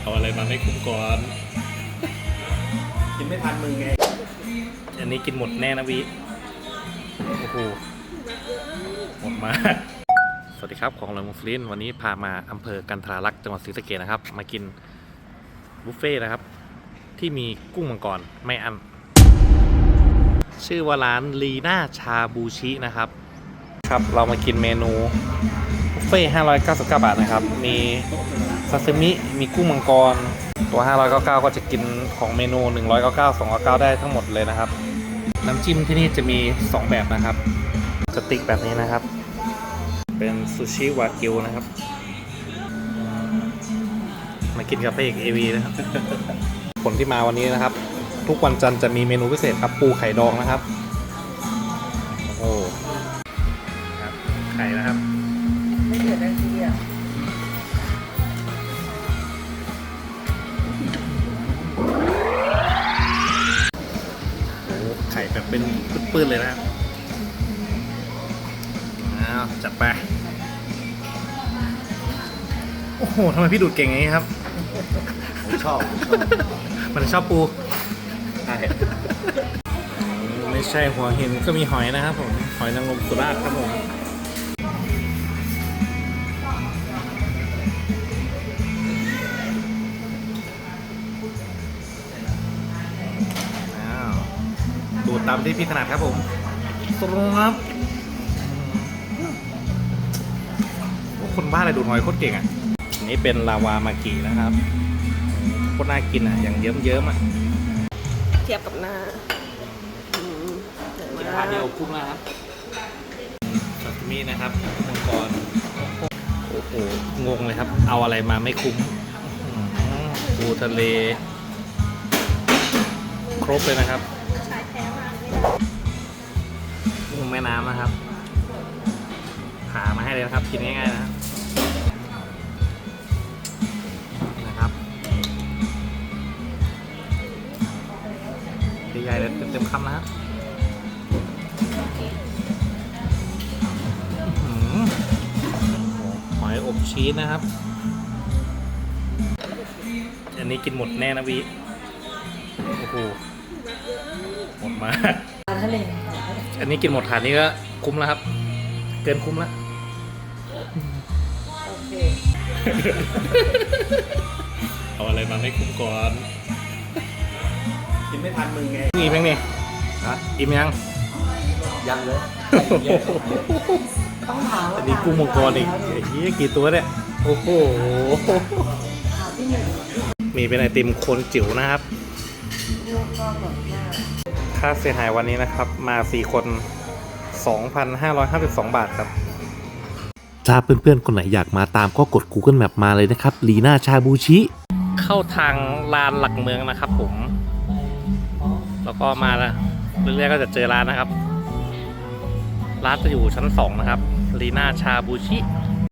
เอาอะไรมาไม่คุ้มก่อน กินไม่ทันมึงไง อันนี้กินหมดแน่นะวิโอ้โหหมดมาก สวัสดีครับ ของลอยมุฟลินวันนี้พามาอำเภอกันทราลักษณ์จังหวัดศรีสะเกษนะครับ มากินบุฟเฟ่ต์นะครับ ที่มีกุ้งมังกรไม่อัน ชื่อว่าร้านลีน่าชาบูชินะครับ ครับ เรามากินเมนู บุฟเฟ่ต์599บาทนะครับ มีซาซิมิ มีกุ้งมังกร ตัว599ก็จะกินของเมนู199 299ได้ทั้งหมดเลยนะครับ น้ำจิ้มที่นี่จะมี2แบบนะครับสติกแบบนี้นะครับ เป็นซูชิวากิวนะครับ มากินกับพระเอกเอวีนะครับ ผลที่มาวันนี้นะครับ ทุกวันจันทร์จะมีเมนูพิเศษครับปูไข่ดองนะครับ เดือดได้ทีอะโอ้ไข่แบบเป็นปื้นๆเลยนะครับอ้าวจัดไป โอ้โหทำไมพี่ดูดเก่งอย่างนี้ครับ ผมชอบ มันชอบปู ใช่ ไม่ใช่หัวเห็นก็มีหอยนะครับผม หอยนางรมสุราษฎร์ครับผม ตามที่พี่ถนัดครับผมตกลงครับโอ้คนบ้าอะไรดูดหอยโคตรเก่งอะอันนี้เป็นลาวามากินะครับโคตรน่ากินอะ อย่างเยิ้มๆอะ เทียบกับหน้าอืมเดี๋ยวกินมาทานเดียวคุ้มแล้วครับซาซิมินะครับมังกรโอ้โห งงเลยครับ เอาอะไรมาไม่คุ้มอื้อหือปูทะเล ครบเลยนะครับ กุ้งแม่น้ำนะครับ หามาให้เลยนะครับ กินง่ายๆนะครับนะครับใหญ่ๆเลยเต็มๆคำนะครับหอยอบชีสนะครับ อันนี้กินหมดแน่นะวิโอ้โห มดมากปลาทะเลอันนี้กินหมดถาดนี้ก็คุ้มแล้วครับ เกินคุ้มแล้ว โอเคเอาอะไรมาไม่คุ้มก่อนกินไม่ทันมึงไงอิ่มยังเนี่ยอิ่มยัง ยังเลยต้องถามว่าอันนี้กุ้งมังกรอีกไอ้เหี้ยกี่ตัวเนี่ย โอ้โห ถามที่หนึ่งมีเป็นไอติมโคนจิ๋วนะครับ ลูกก็แบบหน้า ค่าเสียหายวันนี้นะครับ มา 4 คน 2,552 บาทครับ ถ้าเพื่อนๆ คนไหนอยากมาตามก็กด Google Map มาเลยนะครับลีน่าชาบูชิ เข้าทางลานหลักเมืองนะครับผม แล้วก็มาละเรื่อยๆก็จะเจอร้านนะครับ ร้านจะอยู่ชั้น 2 นะครับลีน่าชาบูชิ